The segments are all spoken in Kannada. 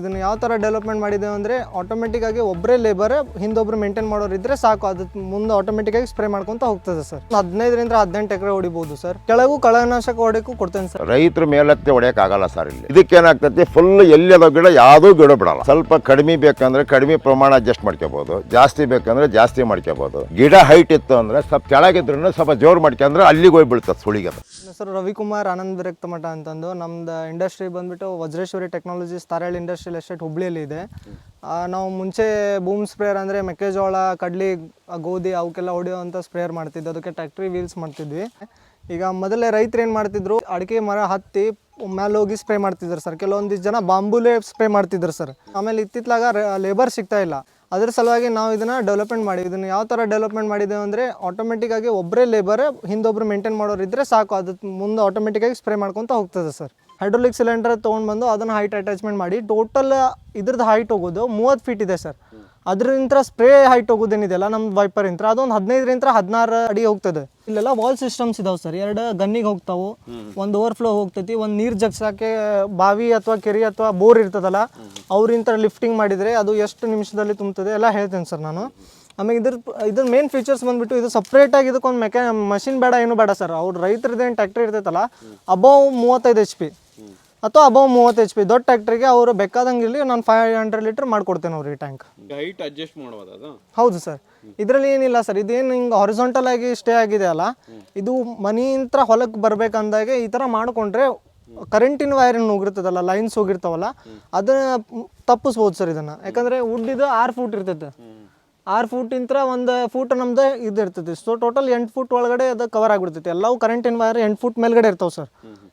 ಇದನ್ನ ಯಾವ ಥರ ಡೆವಲಪ್ಮೆಂಟ್ ಮಾಡಿದ್ದೇವೆ ಅಂದರೆ ಆಟೋಮೆಟಿಕ್ಕಾಗಿ ಒಬ್ಬರೇ ಲೇಬರ್ ಹಿಂದೊಬ್ರು ಮೇಂಟೈನ್ ಮಾಡೋರು ಇದ್ರೆ ಸಾಕು. ಅದು ಮುಂದೆ ಆಟೋಮೆಟಿಕ್ಕಾಗಿ ಸ್ಪ್ರೇ ಮಾಡ್ಕೊಂತ ಹೋಗ್ತದೆ ಸರ್. ಹದಿನೈದರಿಂದ ಹದಿನೆಂಟು ಎಕರೆ ಹೊಡಿಬೋದು ಸರ್. ಕೆಳಗೂ ಕಳೆನಾಶಕ ಹೊಡೆಯಕ್ಕೂ ಕೊಡ್ತೇನೆ ಸರ್. ರೈತರು ಮೇಲತ್ತೆ ಹೊಡೆಯಕ್ ಆಗಲ್ಲ ಸರ್ ಇಲ್ಲಿ. ಇದಕ್ಕೇನಾಗ್ತೈತಿ ಫುಲ್ ಎಲ್ಲದೋ ಗಿಡ ಯಾವುದೂ ಗಿಡ ಬಿಡಲ್ಲ. ಸ್ವಲ್ಪ ಕಡಿಮೆ ಬೇಕಂದ್ರೆ ಕಡಿಮೆ ಪ್ರಮಾಣ ಅಡ್ಜಸ್ಟ್ ಮಾಡ್ಕೋಬಹುದು ಜಾಸ್ತಿ ಬೇಕಂದ್ರೆ ಜಾಸ್ತಿ ಮಾಡ್ಕೋಬಹುದು ಗಿಡ ಹೈಟ್ ಇತ್ತು ಅಂದ್ರೆ ಸ್ವಲ್ಪ ಕೆಳಗಿದ್ರು ಸ್ವಲ್ಪ ಜೋರು ಮಾಡ್ಕೊಂಡ್ರೆ ಅಲ್ಲಿಗೆ ಹೋಗಿ ಬೀಳ್ತದೆ ಸುಳಿಗೆ. ಸರ್ ರವಿಕುಮಾರ್ ಆನಂದ್ ವಿರಕ್ತ ಮಠ ಅಂತಂದು ನಮ್ದು ಇಂಡಸ್ಟ್ರಿ ಬಂದ್ಬಿಟ್ಟು Vajreshwari technologies Taral industrial estate ಹುಬ್ಳಿಯಲ್ಲಿ ಇದೆ. ನಾವು ಮುಂಚೆ ಬೂಮ್ ಸ್ಪ್ರೇಯರ್ ಅಂದರೆ ಮೆಕ್ಕೆಜೋಳ, ಕಡ್ಲಿ ಗೋಧಿ ಅವಕ್ಕೆಲ್ಲ ಹೊಡೆಯುವಂಥ ಸ್ಪ್ರೇಯರ್ ಮಾಡ್ತಿದ್ವಿ. ಅದಕ್ಕೆ ಟ್ಯಾಕ್ಟ್ರಿ ವೀಲ್ಸ್ ಮಾಡ್ತಿದ್ವಿ. ಈಗ ಮೊದಲೇ ರೈತರು ಏನು ಮಾಡ್ತಿದ್ರು, ಅಡಿಕೆ ಮರ ಹತ್ತಿ ಮೇಲೆ ಹೋಗಿ ಸ್ಪ್ರೇ ಮಾಡ್ತಿದ್ರು ಸರ್. ಕೆಲವೊಂದಿಷ್ಟು ಜನ ಬಾಂಬುಲೇ ಸ್ಪ್ರೇ ಮಾಡ್ತಿದ್ರು ಸರ್. ಆಮೇಲೆ ಇತ್ತಿತ್ಲಾಗ ಲೇಬರ್ ಸಿಗ್ತಾ ಇಲ್ಲ. ಅದ್ರ ಸಲುವಾಗಿ ನಾವು ಇದನ್ನು ಡೆವಲಪ್ಮೆಂಟ್ ಮಾಡಿ, ಇದನ್ನು ಯಾವ ಥರ ಡೆವಲಪ್ಮೆಂಟ್ ಮಾಡಿದ್ದೇವೆ ಅಂದರೆ ಆಟೋಮೆಟಿಕ್ಕಾಗಿ ಒಬ್ಬರೇ ಲೇಬರ್ ಹಿಂದೊಬ್ರು ಮೇಂಟೈನ್ ಮಾಡೋರು ಇದ್ದರೆ ಸಾಕು. ಅದು ಮುಂದೆ ಆಟೋಮೆಟಿಕ್ಕಾಗಿ ಸ್ಪ್ರೇ ಮಾಡ್ಕೊತ ಹೋಗ್ತದೆ ಸರ್. ಹೈಡ್ರೋಲಿಕ್ ಸಿಲಿಂಡರ್ ತೊಗೊಂಡು ಬಂದು ಅದನ್ನು ಹೈಟ್ ಅಟ್ಯಾಚ್ಮೆಂಟ್ ಮಾಡಿ ಟೋಟಲ್ ಇದ್ರದ್ದು ಹೈಟ್ ಹೋಗೋದು ಮೂವತ್ತು ಫೀಟ್ ಇದೆ ಸರ್ ಅದರಿಂದ ಸ್ಪ್ರೇ ಹೈಟ್ ಹೋಗೋದೇನಿದೆಯಲ್ಲ ನಮ್ಮ ವೈಪರ್ ಇಂತ್ರ, ಅದೊಂದು ಹದಿನೈದರಿಂದ ಹದಿನಾರು ಅಡಿ ಹೋಗ್ತದೆ. ಇಲ್ಲೆಲ್ಲ ವಾಲ್ ಸಿಸ್ಟಮ್ಸ್ ಇದಾವೆ ಸರ್ ಎರಡು ಗನ್ನಿಗೆ ಹೋಗ್ತಾವು, ಒಂದು ಓವರ್ ಫ್ಲೋ ಹೋಗ್ತೈತಿ, ಒಂದು ನೀರು ಜಗ್ಸಕ್ಕೆ ಬಾವಿ ಅಥವಾ ಕೆರೆ ಅಥವಾ ಬೋರ್ ಇರ್ತದಲ್ಲ ಅವ್ರಿಂತ ಲಿಫ್ಟಿಂಗ್ ಮಾಡಿದರೆ ಅದು ಎಷ್ಟು ನಿಮಿಷದಲ್ಲಿ ತುಂಬ್ತದೆ ಎಲ್ಲ ಹೇಳ್ತೇನೆ ಸರ್ ನಾನು. ಆಮೇಲೆ ಇದ್ರ ಇದ್ರ ಮೇನ್ ಫೀಚರ್ಸ್ ಬಂದ್ಬಿಟ್ಟು ಇದು ಸಪ್ರೇಟಾಗಿ ಇದಕ್ಕೊಂದು ಮೆಕ್ಯಾ ಮಷಿನ್ ಬೇಡ ಏನು ಬೇಡ ಸರ್ ಅವ್ರು ರೈತರದ್ದೇನು ಟ್ಯಾಕ್ಟರ್ ಇರ್ತೈತಲ್ಲ ಅಬೌವ್ ಮೂವತ್ತೈದು ಎಚ್ ಪಿ ಅಥವಾ ಅಬೌವ್ ಮೂವತ್ತು ಎಚ್ ಪಿ ದೊಡ್ಡ ಟ್ಯಾಕ್ಟ್ರಿಗೆ ಅವರು ಬೇಕಾದಂಗೆ ಇಲ್ಲಿ ನಾನು ಫೈವ್ ಹಂಡ್ರೆಡ್ ಲೀಟರ್ ಮಾಡ್ಕೊಡ್ತೇನೆ ಅವ್ರಿಗೆ ಟ್ಯಾಂಕ್ ಹೈಟ್ ಅಡ್ಜಸ್ಟ್ ಮಾಡ್ಬೋದು ಅದು? ಹೌದು ಸರ್ ಇದರಲ್ಲಿ ಏನಿಲ್ಲ ಸರ್ ಇದೇನು ಹಿಂಗೆ ಹಾರಿಸಾಂಟಲ್ ಆಗಿ ಸ್ಟೇ ಆಗಿದೆ ಅಲ್ಲ ಇದು ಮನೆಯಿಂದ ಹೊಲಕ್ಕೆ ಬರಬೇಕಂದಾಗೆ ಈ ಥರ ಮಾಡಿಕೊಂಡ್ರೆ ಕರೆಂಟಿನ ವೈರ್ ಹೋಗಿರ್ತದಲ್ಲ ಲೈನ್ಸ್ ಹೋಗಿರ್ತಾವಲ್ಲ ಅದನ್ನ ತಪ್ಪಿಸ್ಬೋದು ಸರ್ ಇದನ್ನು. ಯಾಕಂದರೆ ಇದು ಆರು ಫೂಟ್ ಇರ್ತೈತೆ. ಆರು ಫೂಟ್ ಇಂತ್ರ ಒಂದು ಫೂಟ್ ನಮ್ದು ಇದು ಇರ್ತೈತಿ ಸೊ ಟೋಟಲ್ ಎಂಟು ಫೂಟ್ ಒಳಗಡೆ ಅದು ಕವರ್ ಆಗಿಬಿಡ್ತೈತಿ. ಎಲ್ಲವೂ ಕರೆಂಟಿನ ವೈರ್ ಎಂಟು ಫೂಟ್ ಮೇಲ್ಗಡೆ ಇರ್ತಾವೆ ಸರ್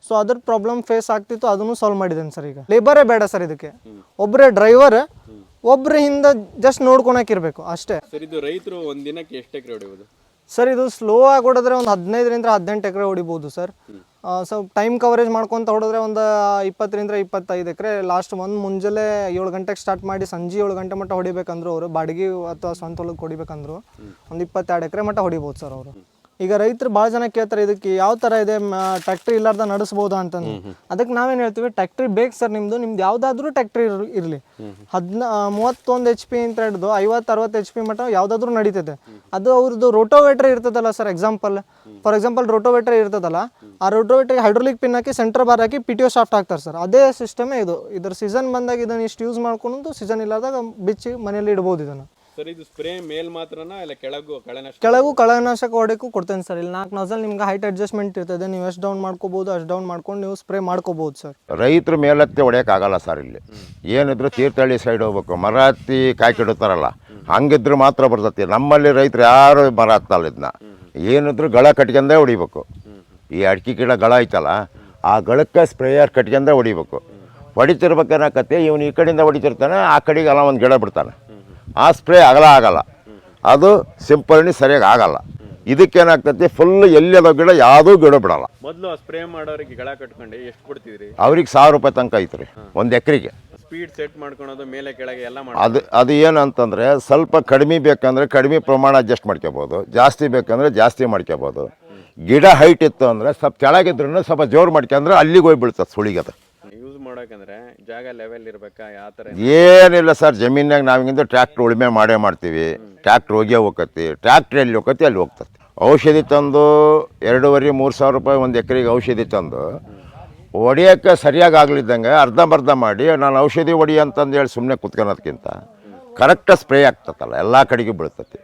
ಸೊ ಅದ್ರ ಪ್ರಾಬ್ಲಮ್ ಫೇಸ್ ಆಗ್ತಿತ್ತು ಅದನ್ನು ಸಾಲ್ವ್ ಮಾಡಿದ್ದೇನೆ ಸರ್ ಈಗ. ಲೇಬರೇ ಬೇಡ ಸರ್ ಇದಕ್ಕೆ. ಒಬ್ಬರೇ ಡ್ರೈವರ್ ಒಬ್ಬರ ಹಿಂದೆ ಜಸ್ಟ್ ನೋಡ್ಕೊಳಕಿರ್ಬೇಕು ಅಷ್ಟೇ. ಸರ್ ಇದು ರೈತರು ಒಂದಿನಕ್ಕೆ ದಿನಕ್ಕೆ ಎಷ್ಟು ಎಕರೆ ಹೊಡಿಬೋದು? ಸರ್ ಇದು ಸ್ಲೋ ಆಗಿ ಹೊಡೆದ್ರೆ ಒಂದು ಹದಿನೈದರಿಂದ ಹದಿನೆಂಟು ಎಕರೆ ಹೊಡಿಬೋದು ಸರ್ ಸ್ವಲ್ಪ ಟೈಮ್ ಕವರೇಜ್ ಮಾಡ್ಕೊತ ಹೊಡೆದ್ರೆ ಒಂದು ಇಪ್ಪತ್ತರಿಂದ ಇಪ್ಪತ್ತೈದು ಎಕರೆ ಲಾಸ್ಟ್ ಒಂದು ಮುಂಜಾನೆ ಏಳು ಗಂಟೆಗೆ ಸ್ಟಾರ್ಟ್ ಮಾಡಿ ಸಂಜೆ ಏಳು ಗಂಟೆ ಮಟ್ಟ ಹೊಡಿಬೇಕಂದ್ರು ಅವರು. ಬಾಡಿಗೆ ಅಥವಾ ಸ್ವಂತ ಹೊಲಕ್ಕೆ ಹೊಡಿಬೇಕಂದ್ರು ಒಂದು ಇಪ್ಪತ್ತೆರಡು ಎಕರೆ ಮಟ್ಟ ಹೊಡಿಬೋದು ಸರ್ ಅವರು. ಈಗ ರೈತರು ಭಾಳ ಜನ ಕೇಳ್ತಾರೆ ಇದಕ್ಕೆ ಯಾವ ಥರ ಇದೆ? ಟ್ಯಾಕ್ಟ್ರಿ ಇಲ್ಲಾರ್ದ ನಡೆಸ್ಬೋದಾ? ಅಂತಂದು. ಅದಕ್ಕೆ ನಾವೇನು ಹೇಳ್ತೀವಿ ಟ್ಯಾಕ್ಟ್ರಿ ಬೇಕು ಸರ್ ನಿಮ್ಮದು ನಿಮ್ದು ಯಾವುದಾದ್ರೂ ಟ್ಯಾಕ್ಟ್ರಿ ಇರಲಿ. ಹದಿನ ಮೂವತ್ತೊಂದು ಎಚ್ ಪಿ ಅಂತ ಹಿಡಿದು ಐವತ್ತು ಅರವತ್ತು ಎಚ್ ಪಿ ಮಟ್ಟ ಯಾವುದಾದ್ರೂ ನಡೀತದೆ ಅದು ಅವ್ರದ್ದು ರೋಟೋವೇಟ್ರ್ ಇರ್ತದಲ್ಲ sir example for example rotavator ಇರ್ತದಲ್ಲ ಆ ರೋಟೋವೇಟ್ರಿಗೆ ಹೈಡ್ರೋಲಿಕ್ ಪಿನ್ ಹಾಕಿ ಸೆಂಟರ್ ಬಾರ್ ಹಾಕಿ ಪಿ ಟಿ ಒ ಶಾಫ್ಟ್ ಹಾಕ್ತಾರೆ ಸರ್. ಅದೇ ಸಿಸ್ಟಮೇ ಇದು. ಇದ್ರ ಸೀಸನ್ ಬಂದಾಗ ಇದನ್ನು ಇಷ್ಟು ಯೂಸ್ ಮಾಡ್ಕೊಂಡು ಸೀಸನ್ ಇಲ್ಲದಾಗ ಬಿಚ್ಚಿ ಮನೆಯಲ್ಲಿ ಇಡ್ಬೋದು ಇದನ್ನು. ಸರ್ ಇದು ಸ್ಪ್ರೇ ಮೇಲ್ ಮಾತ್ರನಾ ಇಲ್ಲ ಕೆಳಗೂ ಕಳೆನಾಶಕ? ಕೆಳಗೂ ಕಳೆನಾಶಕ ಹೊಡೆಯಕ್ಕೂ ಕೊಡ್ತೇನೆ ಸರ್. ಇಲ್ಲಿ ನಾಲ್ಕು ನೋಸಲ್ ನಿಮ್ಗೆ ಹೈಟ್ ಅಡ್ಜಸ್ಟ್ಮೆಂಟ್ ಇರ್ತದೆ. ನೀವು ಎಷ್ಟು ಡೌನ್ ಮಾಡ್ಕೋಬಹುದು ಅಷ್ಟು ಡೌನ್ ಮಾಡ್ಕೊಂಡು ನೀವು ಸ್ಪ್ರೇ ಮಾಡ್ಕೋಬಹುದು ಸರ್. ರೈತರ ಮೇಲತ್ತೆ ಹೊಡೆಯಕ್ ಆಗಲ್ಲ ಸರ್ ಇಲ್ಲಿ. ಏನಿದ್ರು ತೀರ್ಥಹಳ್ಳಿ ಸೈಡ್ ಹೋಗ್ಬೇಕು. ಮರ ಹತ್ತಿ ಕಾಯಿ ಕೆಡುತ್ತಾರಲ್ಲ ಹಂಗಿದ್ರೆ ಮಾತ್ರ ಬರ್ತತಿ. ನಮ್ಮಲ್ಲಿ ರೈತರು ಯಾರು ಮರ ಹತ್ತಲ್ಲ ಇದನ್ನ ಏನಿದ್ರು ಗಳ ಕಟ್ಕೊಂಡೇ ಹೊಡಿಬೇಕು. ಈ ಅಡಿಕೆ ಗಿಡ ಗಳ ಐತಲ್ಲ ಆ ಗಳಕ್ಕೆ ಸ್ಪ್ರೇಯರ್ ಕಟ್ಕೊಂಡೇ ಹೊಡಿಬೇಕು. ಕತೆ ಇವನು ಈ ಕಡೆಯಿಂದ ಹೊಡಿತಿರ್ತಾನೆ ಆ ಕಡೆಗೆ ಅಲ್ಲ ಒಂದು ಗಿಡ ಬಿಡ್ತಾನೆ. ಆ ಸ್ಪ್ರೇ ಆಗಲ್ಲ ಆಗಲ್ಲ. ಅದು ಸಿಂಪಲ್ನಿ ಸರಿಯಾಗಿ ಆಗಲ್ಲ. ಇದಕ್ಕೇನಾಗ್ತೈತಿ ಫುಲ್ ಎಲ್ಲೆದೋ ಗಿಡ ಯಾವುದೂ ಗಿಡ ಬಿಡಲ್ಲ. ಮೊದಲು ಸ್ಪ್ರೇ ಮಾಡೋರಿಗೆ ಗಿಡ ಕಟ್ಕೊಂಡು ಎಷ್ಟು ಕೊಡ್ತಿದ್ರಿ? ಅವ್ರಿಗೆ ಸಾವಿರ ರೂಪಾಯಿ ತನಕ ಐತ್ರಿ ಒಂದು ಎಕರೆಗೆ. ಸ್ಪೀಡ್ ಸೆಟ್ ಮಾಡ್ಕೊಳೋದು ಮೇಲೆ ಕೆಳಗೆ ಎಲ್ಲ ಮಾಡಿ ಅದು ಅದು ಏನಂತಂದರೆ ಸ್ವಲ್ಪ ಕಡಿಮೆ ಬೇಕಂದ್ರೆ ಕಡಿಮೆ ಪ್ರಮಾಣ ಅಡ್ಜಸ್ಟ್ ಮಾಡ್ಕೋಬೋದು ಜಾಸ್ತಿ ಬೇಕಂದ್ರೆ ಜಾಸ್ತಿ ಮಾಡ್ಕೋಬೋದು. ಗಿಡ ಹೈಟ್ ಇತ್ತು ಅಂದರೆ ಸ್ವಲ್ಪ ಕೆಳಗಿದ್ರು ಸ್ವಲ್ಪ ಜೋರು ಮಾಡ್ಕೊಂಡ್ರೆ ಅಲ್ಲಿಗೆ ಹೋಗಿ ಬೀಳ್ತದೆ ಸುಳಿಗೆ ಅದು ಯೂಸ್ ಮಾಡೋಕಂದ್ರೆ ಜಾಗ ಲೆವೆಲ್ ಇರ್ಬೇಕಾ? ಯಾವ ಥರ ಏನಿಲ್ಲ ಸರ್ ಜಮೀನಾಗ ನಾವಿಂದ ಟ್ರ್ಯಾಕ್ಟ್ರ್ ಉಳುಮೆ ಮಾಡೇ ಮಾಡ್ತೀವಿ. ಟ್ರ್ಯಾಕ್ಟ್ರ್ ಹೋಗಿ ಹೋಗತಿ ಟ್ರ್ಯಾಕ್ಟ್ರ್ ಎಲ್ಲಿ ಹೋಗತಿ ಅಲ್ಲಿ ಹೋಗ್ತತಿ ಔಷಧಿ ತಂದು ಎರಡೂವರೆ ಮೂರು ಸಾವಿರ ರೂಪಾಯಿ ಒಂದು ಎಕರೆಗೆ ಔಷಧಿ ತಂದು ಹೊಡಿಯೋಕ್ಕೆ ಸರಿಯಾಗಿ ಆಗ್ಲಿದ್ದಂಗೆ ಅರ್ಧಂಬರ್ಧ ಮಾಡಿ ನಾನು ಔಷಧಿ ಹೊಡಿ ಅಂತಂದು ಹೇಳಿ ಸುಮ್ಮನೆ ಕುತ್ಕೊಳೋದಕ್ಕಿಂತ ಕರೆಕ್ಟಾಗಿ ಸ್ಪ್ರೇ ಆಗ್ತತ್ತಲ್ಲ ಎಲ್ಲ ಕಡೆಗೂ ಬೀಳ್ತತಿ.